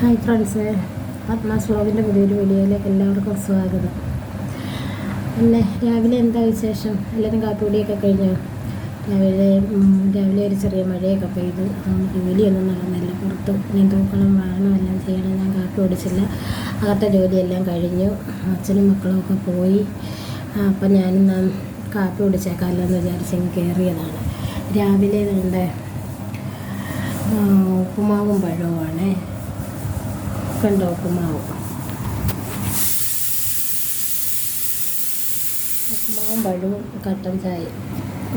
Hi friends. ആത്മാസ് വ്ളോഗിന്റെ പുതിയൊരു വീഡിയോയിലേക്ക് എല്ലാവർക്കും സ്വാഗതം. പിന്നെ രാവിലെ എന്താ വിശേഷം? എല്ലാവരും കാപ്പിപൊടിയൊക്കെ കഴിഞ്ഞോ? രാവിലെ രാവിലെ ഒരു ചെറിയ മഴയൊക്കെ പെയ്തു. ജോലിയൊന്നും നടന്നില്ല. പുറത്ത് ഇനി തൂക്കണം വാഴണം എല്ലാം ചെയ്യണം. ഞാൻ കാപ്പി ഓടിച്ചില്ല അകത്തെ ജോലിയെല്ലാം കഴിഞ്ഞു. അച്ഛനും മക്കളും ഒക്കെ പോയി. അപ്പം ഞാനിന്ന് കാപ്പി കുടിച്ചേക്കാമല്ലോ എന്ന് വിചാരിച്ച് ഇങ്ങ് കയറിയതാണ്. രാവിലെ വേണ്ട? ഉപ്പുമാവും പഴവുമാണേ. കണ്ടോ ഉപ്പുമാവ് ഉപ്പുമാവും പഴവും കട്ടൻ ചായ.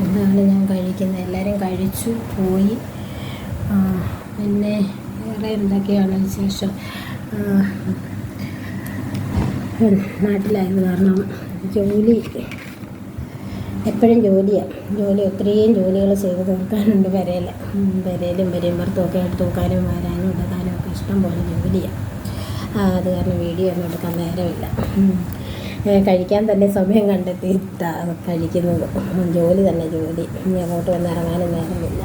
ഇതാണ് ഞാൻ കഴിക്കുന്നത്. എല്ലാവരും കഴിച്ചു പോയി. പിന്നെ വേറെ എന്തൊക്കെയാണ് വിശേഷം? നാട്ടിലായത് കാരണം ജോലി. എപ്പോഴും ജോലിയാണ് ജോലി ഒത്തിരിയും ജോലികൾ ചെയ്ത് തീർക്കാനുണ്ട്. വരയിൽ വരയിലും വരയും ഒക്കെ എടുത്ത് നോക്കാനും വരാനും എടുക്കാനും ഒക്കെ ഇഷ്ടം പോലെ ജോലിയാണ് അത് കാരണം വീഡിയോ ഒന്നും എടുക്കാൻ നേരമില്ല. കഴിക്കാൻ തന്നെ സമയം കണ്ടെത്തി കഴിക്കുന്നത്. ജോലി തന്നെ ജോലി. ഇനി അങ്ങോട്ട് വന്ന് ഇറങ്ങാനും നേരമില്ല.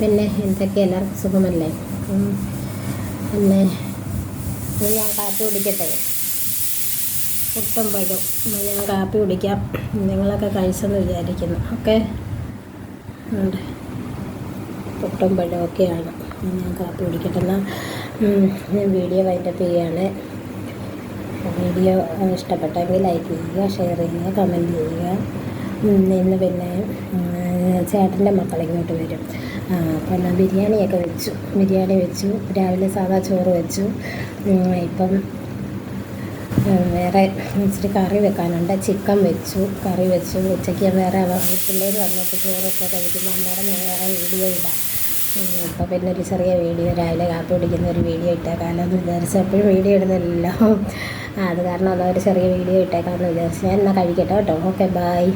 പിന്നെ എന്തൊക്കെ? എല്ലാവർക്കും സുഖമല്ലേ? പിന്നെ ഞാൻ കാപ്പി കുടിക്കട്ടെ? ഒട്ടും പഴും ഞാൻ കാപ്പി കുടിക്കാം. നിങ്ങളൊക്കെ കഴിച്ചെന്ന് വിചാരിക്കുന്നു. ഓക്കെ? ഉണ്ട്. ഒട്ടും പഴമൊക്കെയാണ് ഞാൻ കാപ്പി കുടിക്കട്ടെ ഞാൻ വീഡിയോ വൈൻഡപ്പ് ചെയ്യാണ്. വീഡിയോ ഇഷ്ടപ്പെട്ടെങ്കിൽ ലൈക്ക് ചെയ്യുക ഷെയർ ചെയ്യുക കമന്റ് ചെയ്യുക. ഇന്ന് പിന്നെ ചേട്ടന്റെ മക്കൾ ഇങ്ങോട്ട് വരും. അപ്പോൾ അപ്പം ഞാൻ ബിരിയാണിയൊക്കെ വെച്ചു. ബിരിയാണി വെച്ചു. രാവിലെ സാദാ ചോറ് വെച്ചു. ഇപ്പം വേറെ ഇച്ചിരി കറി വെക്കാനുണ്ട്. ചിക്കൻ വെച്ചു കറി വെച്ചു. ഉച്ചയ്ക്ക് വേറെ പിള്ളേർ വന്നിട്ട് ചോറൊക്കെ കഴിക്കുമ്പോൾ അന്നേരം വേറെ വീഡിയോ ഇടാം. ഇപ്പോൾ പിന്നെ ഒരു ചെറിയ വീഡിയോ രാവിലെ കാപ്പി കുടിക്കുന്ന ഒരു വീഡിയോ ഇട്ടേക്കാം എന്ന് വിചാരിച്ചു എപ്പോഴും വീഡിയോ ഇടുന്നില്ലല്ലോ. അത് കാരണം അതൊരു ചെറിയ വീഡിയോ ഇട്ടേക്കാമെന്ന് വിചാരിച്ചു. ഞാൻ എന്നാൽ കഴിക്കട്ടെ കേട്ടോ. Okay bye